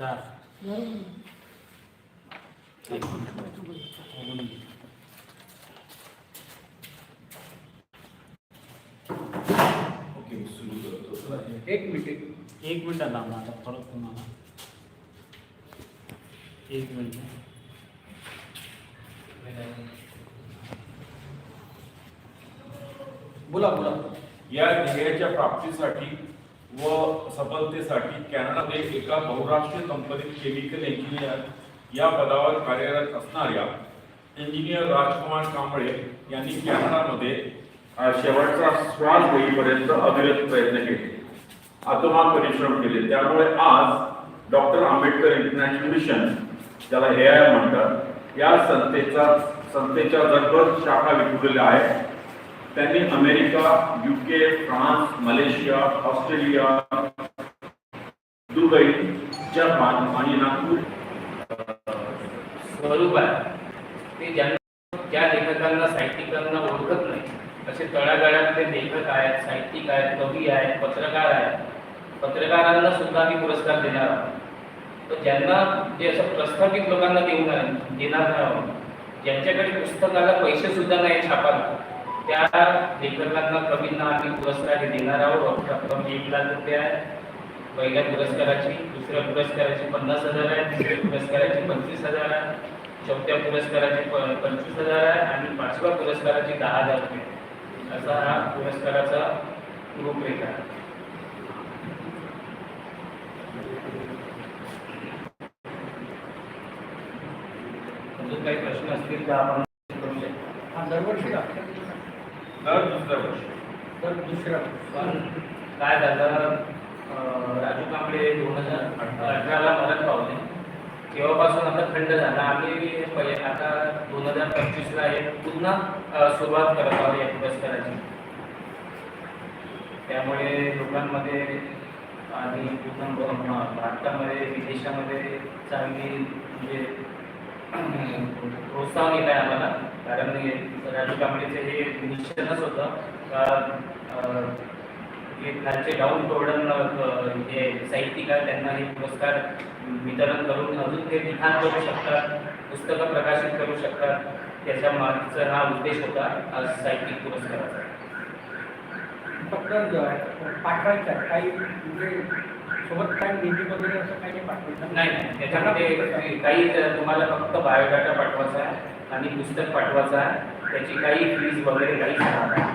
एक मिनिट. एक मिनिट थांबा आता परत तुम्हाला. एक मिनिट. बोला बोला. या ध्येयाच्या प्राप्तीसाठी व सफलतेसाठी कॅनडामध्ये एका बहुराष्ट्रीय कंपनीत केमिकल इंजिनियर या पदावर कार्यरत असणाऱ्या इंजिनियर राजकुमार कांबळे यांनी कॅनडामध्ये शेवटचा श्वास होईपर्यंत अविरत प्रयत्न केले. आत्मा परिश्रम केले. त्यामुळे आज डॉक्टर आंबेडकर इंटरनॅशनल मिशन ज्याला ए आय म्हणतात या संस्थेचा संस्थेच्या जगभर शाखा विखुरलेल्या आहेत. त्यांनी America UK France Malaysia Australia Dubai Japan आणि नागपूर स्वरूप आहे. ते ज्यांना ज्या लेखकांना साहित्यिकांना ओळखत नाही असे तळागाळातले लेखक आहेत साहित्यिक आहेत कवी आहेत पत्रकार आहेत. पत्रकारांना सुद्धा मी पुरस्कार देणार आहोत. तर ज्यांना जे असं प्रस्थापित लोकांना देऊ देणार नाही ज्यांच्याकडे पुस्तकाला पैसे सुद्धा नाही छापायला त्या लेखकांना कवींना आम्ही पुरस्कार देणार आहोत. रक्कम एक लाख रुपये आहे. पहिल्या पुरस्काराची दुसऱ्या पुरस्काराची पन्नास हजार आहे. तिसऱ्या पुरस्काराची पंचवीस हजार आहे. चौथ्या पुरस्काराची पंचवीस हजार आहे. आणि पाचव्या पुरस्काराची दहा हजार रुपये. असा हा पुरस्काराचा रूपरेखा आहे. अजून काही प्रश्न असतील तर आपण करू शकतो. हा दरवर्षी दर दुसऱ्या वर्षी. तर दुसऱ्या पण काय झालं राजू कांबळे दोन हजार अठराला मरण पावले. तेव्हापासून आता खंड झाला. आम्ही पहिले आता दोन हजार पंचवीसला एक पुन्हा सुरुवात करत आहोत या पुरस्काराची. त्यामुळे लोकांमध्ये आणि पूर्ण भारतामध्ये विदेशामध्ये चांगली म्हणजे प्रोत्साहन येत आहे आम्हाला. कारण राजू कांबळेचं हे मिशनच होतं. का अं, खालचे डाऊन टोडन जे साहित्यिक आहे त्यांना हे पुरस्कार वितरण करून अजून ते लिखाण करू शकतात पुस्तकं प्रकाशित करू शकतात. त्याच्या मागचा हा उद्देश होता आज साहित्यिक पुरस्काराचा. फक्त पाठवायचा. आहे काही म्हणजे सोबत काही निधी वगैरे असं काही नाही पाठवायचं नाही नाही. त्याच्यामध्ये काही तुम्हाला फक्त बायोडाटा पाठवायचा आहे आणि पुस्तक पाठवायचं आहे. त्याची काही फीज वगैरे काही राहणार